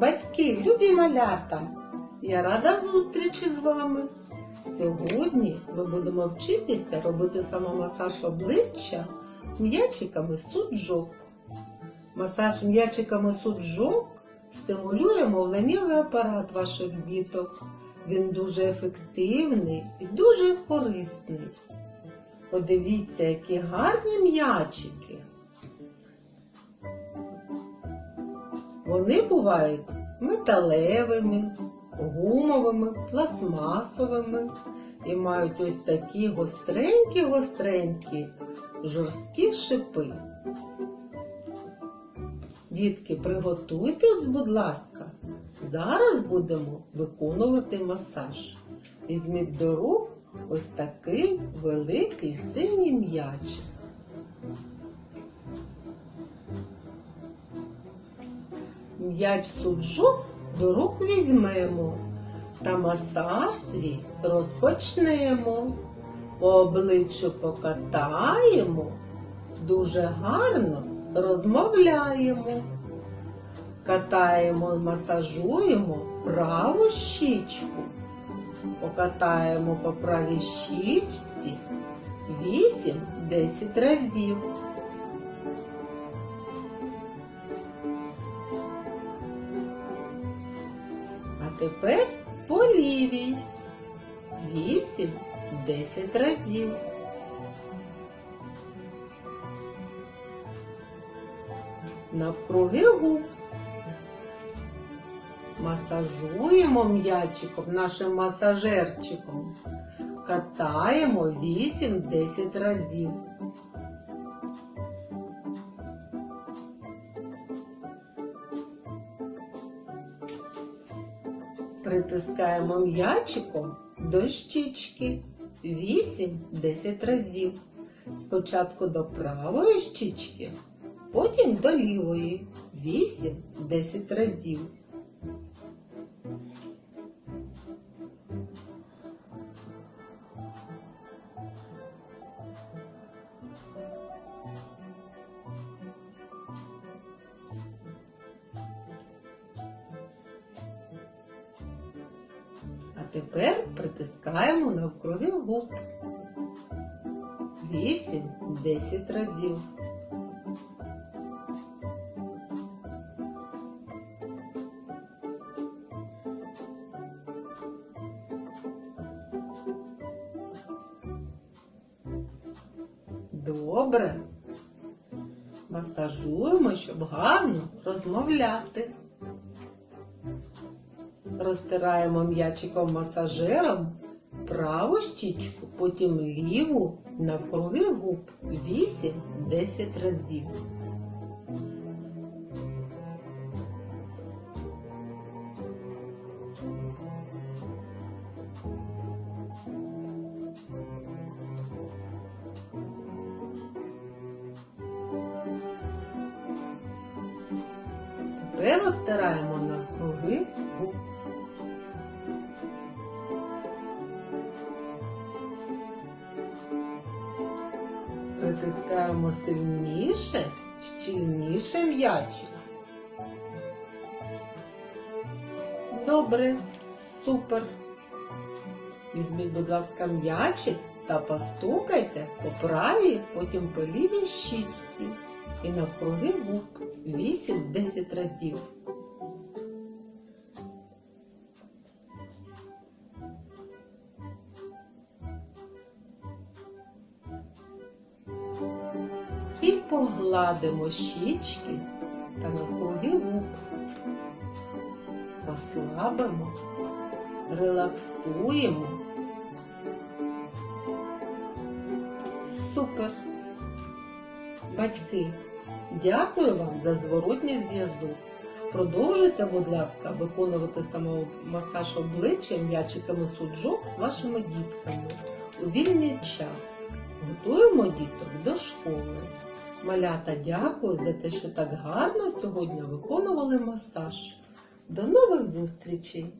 батьки, любі малята! Я рада зустрічі з вами. Сьогодні ми будемо вчитися робити самомасаж обличчя м'ячиками суджок. Масаж м'ячиками суджок стимулює мовленнєвий апарат ваших діток. Він дуже ефективний і дуже корисний. Подивіться, які гарні м'ячики. Вони бувають металевими, гумовими, пластмасовими і мають ось такі гостренькі-гостренькі, жорсткі шипи. Дітки, приготуйте, будь ласка, зараз будемо виконувати масаж. Візьміть до рук ось такий великий синій м'ячик. М'яч суджок до рук візьмемо та масаж свій розпочнемо. По обличчю покатаємо, дуже гарно розмовляємо. Катаємо і масажуємо праву щічку. Покатаємо по правій щічці 8-10 разів. Тепер по лівій. 8-10 разів. Навкруги губ. Масажуємо м'ячиком, нашим масажерчиком. Катаємо 8-10 разів. Притискаємо м'ячиком до щічки 8-10 разів. Спочатку до правої щічки, потім до лівої 8-10 разів. Тепер притискаємо навкруги губ. 8-10 разів. Добре. Масажуємо, щоб гарно розмовляти. Розтираємо м'ячиком масажером праву щічку, потім ліву навкруги губ 8-10 разів. Тепер розтираємо навкруги Притискаємо сильніше, щільніше м'ячик. Добре, супер. Візьміть, будь ласка, м'ячик та постукайте по правій, потім по лівій щічці і навкруги губ 8-10 разів. І погладимо щічки та навкруги губ. Розслабимо, релаксуємо. Супер! Батьки, дякую вам за зворотній зв'язок. Продовжуйте, будь ласка, виконувати самомасаж обличчя м'ячиками суджок з вашими дітками у вільний час. Готуємо діток до школи. Малята, дякую за те, що так гарно сьогодні виконували масаж. До нових зустрічей!